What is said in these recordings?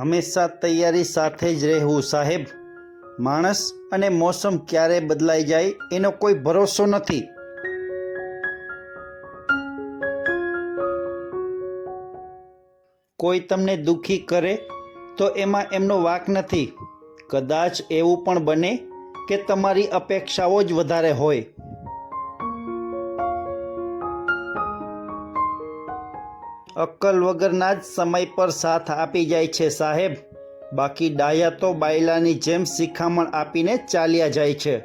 હંમેશા તૈયારી સાથે જ રહેવું સાહેબ. માણસ અને મોસમ ક્યારે બદલાઈ જાય એનો કોઈ ભરોસો નથી. કોઈ તમને દુખી કરે તો એમાં એમનો વાક નથી. કદાચ એવું પણ બને કે તમારી અપેક્ષાઓ જ વધારે હોય. અક્કલ વગરના જ સમય પર સાથ આપી જાય છે સાહેબ. બાકી ડાયા તો બાયલાની જેમ શિખામણ આપીને ચાલ્યા જાય છે.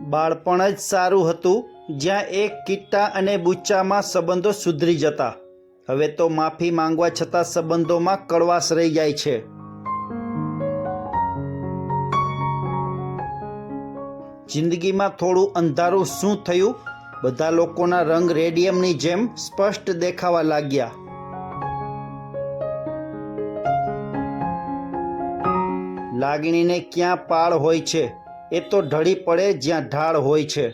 બાળપણ જ સારું હતું, જ્યાં એક કિટ્ટા અને બુચ્ચામાં સંબંધો સુધરી જતા. હવે તો માફી માંગવા છતાં સંબંધોમાં કડવાશ રહી જાય છે. જિંદગીમાં થોડું અંધારું શું થયું? બધા લોકોના રંગ રેડિયમની જેમ સ્પષ્ટ દેખાવા લાગ્યા. લાગણીને ક્યાં પાળ હોય છે? એ તો ઢળી પડે જ્યાં ઢાળ હોય છે.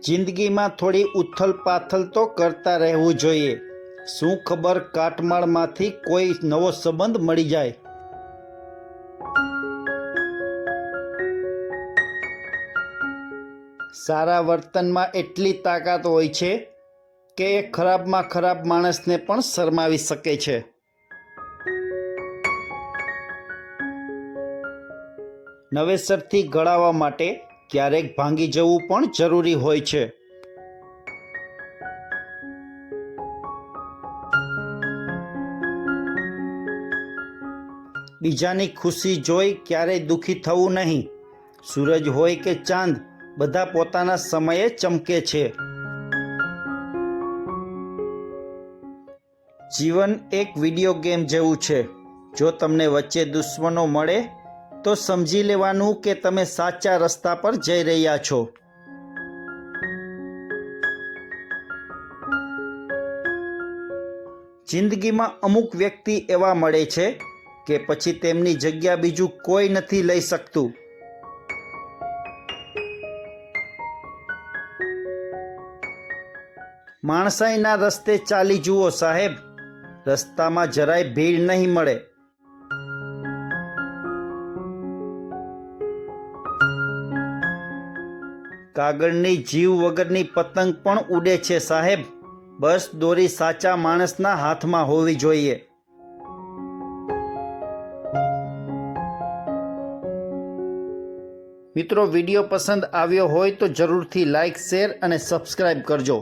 જિંદગીમાં થોડી ઉથલ પાથલ તો કરતા રહેવું જોઈએ. શું ખબર કાટમાળમાંથી કોઈ નવો સંબંધ મળી જાય? સારા વર્તનમાં એટલી તાકાત હોય છે કે એ ખરાબમાં ખરાબ માણસને પણ શરમાવી શકે છે. નવેસરથી ગળાવા માટે ક્યારેક ભાંગી જવું પણ જરૂરી હોય છે. બીજાની ખુશી જોઈ ક્યારેય દુઃખી થવું નહીં. સૂરજ હોય કે ચાંદ, બધા પોતાના સમયે ચમકે છે. જીવન એક વીડિયો ગેમ જેવું છે. જો તમને વચ્ચે દુશ્મનો મળે, તો સમજી લેવાનું કે તમે સાચા રસ્તા પર જઈ રહ્યા છો. જિંદગીમાં અમુક વ્યક્તિ એવા મળે છે કે પછી તેમની જગ્યા બીજું કોઈ નથી લઈ શકતું. માણસાઈના રસ્તે ચાલી જુઓ સાહેબ. રસ્તામાં જરાય ભીડ નહીં મળે. કાગળની જીવ વગરની પતંગ પણ ઉડે છે સાહેબ. બસ દોરી સાચા માણસના હાથમાં હોવી જોઈએ. મિત્રો વીડિયો પસંદ આવ્યો હોય તો જરૂરથી લાઇક શેર અને સબસ્ક્રાઈબ કરજો.